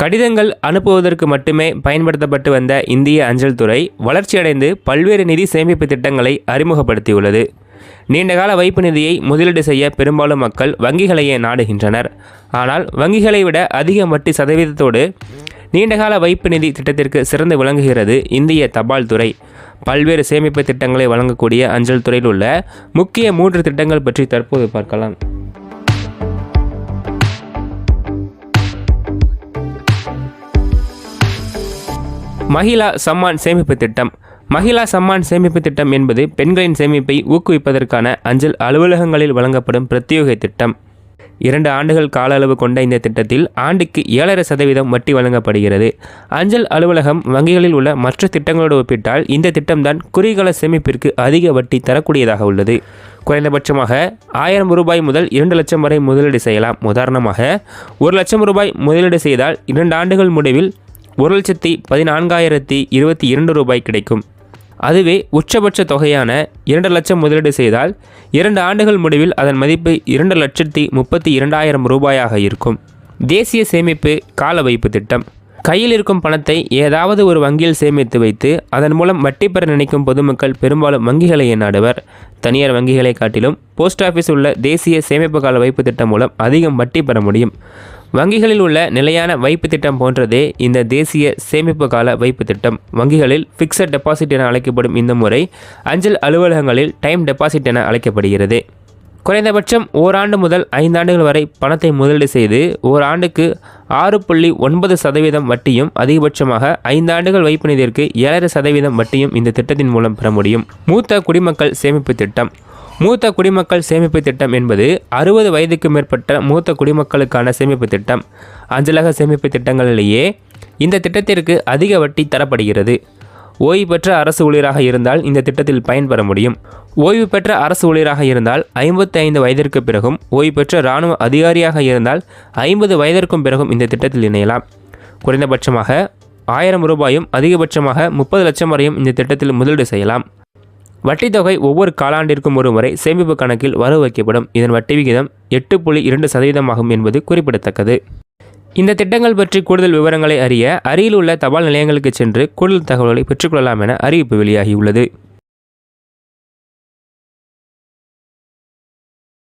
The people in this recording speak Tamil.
கடிதங்கள் அனுப்புவதற்கு மட்டுமே பயன்படுத்தப்பட்டு வந்த இந்திய அஞ்சல் துறை வளர்ச்சியடைந்து பல்வேறு நிதி சேமிப்பு திட்டங்களை அறிமுகப்படுத்தியுள்ளது. நீண்டகால வைப்பு நிதியை முதலீடு செய்ய பெரும்பாலும் மக்கள் வங்கிகளையே நாடுகின்றனர். ஆனால் வங்கிகளை விட அதிக வட்டி சதவீதத்தோடு நீண்டகால வைப்பு நிதி திட்டத்திற்கு சிறந்து விளங்குகிறது இந்திய தபால் துறை. பல்வேறு சேமிப்பு திட்டங்களை வழங்கக்கூடிய அஞ்சல் துறையில் உள்ள முக்கிய மூன்று திட்டங்கள் பற்றி தற்போது பார்க்கலாம். மகிழா சம்மான் சேமிப்பு திட்டம். மகிழா சம்மான் சேமிப்பு திட்டம் என்பது பெண்களின் சேமிப்பை ஊக்குவிப்பதற்கான அஞ்சல் அலுவலகங்களில் வழங்கப்படும் பிரத்யேக திட்டம். இரண்டு ஆண்டுகள் கால அளவு கொண்ட இந்த திட்டத்தில் ஆண்டுக்கு ஏழரை சதவீதம் வட்டி வழங்கப்படுகிறது. அஞ்சல் அலுவலகம் வங்கிகளில் உள்ள மற்ற திட்டங்களோடு ஒப்பிட்டால் இந்த திட்டம்தான் குறுகியகால சேமிப்பிற்கு அதிக வட்டி தரக்கூடியதாக உள்ளது. குறைந்தபட்சமாக ஆயிரம் ரூபாய் முதல் இரண்டு லட்சம் வரை முதலீடு செய்யலாம். உதாரணமாக ஒரு லட்சம் ரூபாய் முதலீடு செய்தால் இரண்டு ஆண்டுகள் முடிவில் ஒரு லட்சத்தி பதினான்காயிரத்தி இருபத்தி இரண்டு ரூபாய் கிடைக்கும். அதுவே உச்சபட்ச தொகையான இரண்டு லட்சம் முதலீடு செய்தால் இரண்டு ஆண்டுகள் முடிவில் அதன் மதிப்பு இரண்டு லட்சத்தி முப்பத்தி இரண்டாயிரம் ரூபாயாக இருக்கும். தேசிய சேமிப்பு கால வைப்பு திட்டம். கையில் இருக்கும் பணத்தை ஏதாவது ஒரு வங்கியில் சேமித்து வைத்து அதன் மூலம் வட்டி பெற நினைக்கும் பொதுமக்கள் பெரும்பாலும் வங்கிகளை நாடுவர் தனியார் வங்கிகளை காட்டிலும் போஸ்ட் ஆஃபீஸ் உள்ள தேசிய சேமிப்பு கால வைப்பு திட்டம் மூலம் அதிகம் வட்டி பெற முடியும். வங்கிகளில் உள்ள நிலையான வைப்பு திட்டம் போன்றதே இந்த தேசிய சேமிப்பு கால வைப்பு திட்டம். வங்கிகளில் ஃபிக்ஸட் டெபாசிட் என அழைக்கப்படும் இந்த முறை அஞ்சல் அலுவலகங்களில் டைம் டெபாசிட் என அழைக்கப்படுகிறது. குறைந்தபட்சம் ஓராண்டு முதல் ஐந்தாண்டுகள் வரை பணத்தை முதலீடு செய்து ஓராண்டுக்கு ஆறு புள்ளி ஒன்பது சதவீதம் வட்டியும் அதிகபட்சமாக ஐந்தாண்டுகள் வைப்பு நிதிற்கு ஏழரை சதவீதம் வட்டியும் இந்த திட்டத்தின் மூலம் பெற முடியும். மூத்த குடிமக்கள் சேமிப்பு திட்டம். மூத்த குடிமக்கள் சேமிப்பு திட்டம் என்பது அறுபது வயதுக்கு மேற்பட்ட மூத்த குடிமக்களுக்கான சேமிப்பு திட்டம். அஞ்சலக சேமிப்பு திட்டங்களிலேயே இந்த திட்டத்திற்கு அதிக வட்டி தரப்படுகிறது. ஓய்வு பெற்ற அரசு ஊழியராக இருந்தால் இந்த திட்டத்தில் பயன்பெற முடியும். ஓய்வு பெற்ற அரசு ஊழியராக இருந்தால் ஐம்பத்தி ஐந்து வயதிற்கு பிறகும் ஓய்வு பெற்ற இராணுவ அதிகாரியாக இருந்தால் ஐம்பது வயதிற்கும் பிறகும் இந்த திட்டத்தில் இணையலாம். குறைந்தபட்சமாக ஆயிரம் ரூபாயும் அதிகபட்சமாக முப்பது லட்சம் வரையும் இந்த திட்டத்தில் முதலீடு செய்யலாம். வட்டி தொகை ஒவ்வொரு காலாண்டிற்கும் ஒரு முறை சேமிப்பு கணக்கில் வரவு வைக்கப்படும். இதன் வட்டி விகிதம் எட்டு புள்ளி இரண்டு சதவீதமாகும் என்பது குறிப்பிடத்தக்கது. இந்த திட்டங்கள் பற்றி கூடுதல் விவரங்களை அறிய அருகில் உள்ள தபால் நிலையங்களுக்கு சென்று கூடுதல் தகவல்களை பெற்றுக்கொள்ளலாம் என அறிவிப்பு வெளியாகியுள்ளது.